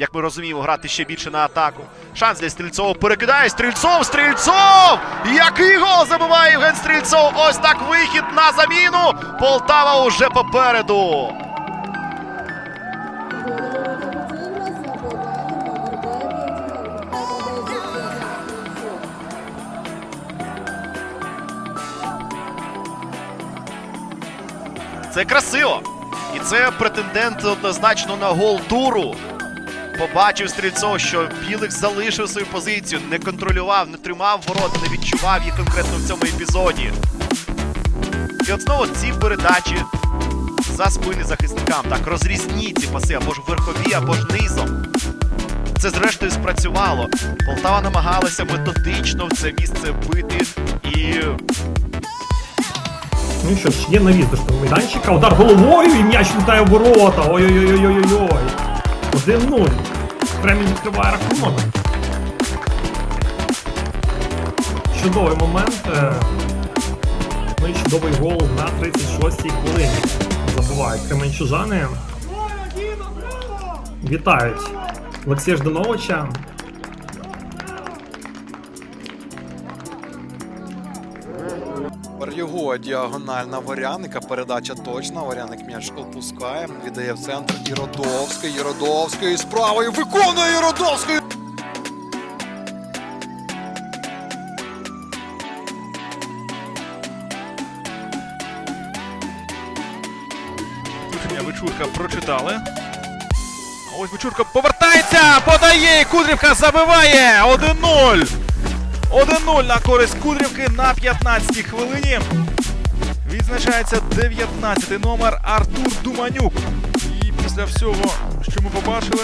як ми розуміємо, грати ще більше на атаку. Шанс для Стрільцова перекидає Стрільцов! Стрільцов! Який гол забиває Євген Стрільцов! Ось так вихід на заміну! Полтава уже попереду! Це красиво. І це претендент однозначно на гол туру. Побачив Стрільцов, що Білик залишив свою позицію, не контролював, не тримав ворота, не відчував їх конкретно в цьому епізоді. І от знову ці передачі за спини захисникам. Так, розрізні ці паси або ж верхові, або ж низом. Це зрештою спрацювало. Полтава намагалася методично в це місце бити і Ну що ж, є навіс до штурму майданчика. Удар головою і м'яч літає в ворота. Ой-ой-ой-ой-ой-ой. 1-0. Кремінь відкриває рахунок. Чудовий момент. е, Ну і чудовий гол на 36-й хвилині. Забувають кременчужани. Вітають Олексія Ждановича. Тепер його діагональна варяника. Передача точна. Варяник м'яч опускає. Віддає в центр Іродовський. Іродовський з правою виконує Іродовський. Рішення Вечурка прочитали. Ось Вечурка повертається! Подає! Кудрівка забиває! 1-0! 1-0 на користь Кудрівки на 15-й хвилині. Відзначається 19-й номер Артур Думанюк. І після всього, що ми побачили,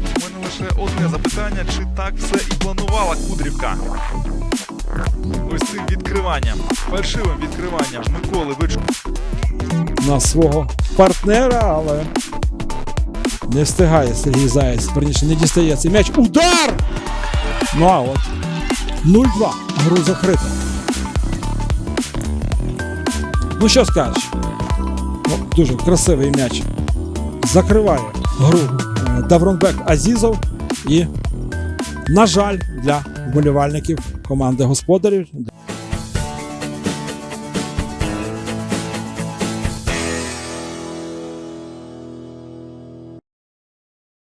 у мене лише одне запитання: чи так все і планувала Кудрівка? Ось цим відкриванням, фальшивим відкриванням Миколи Вечурка. на свого партнера, але не встигає Сергій Заєць. Верніше не дістає цей м'яч. Удар! Ну а от 0-2. Гру закрита. Ну що скажеш? О, дуже красивий м'яч. Закриває гру е, Давронбек Азізов. І, на жаль, для вболівальників команди господарів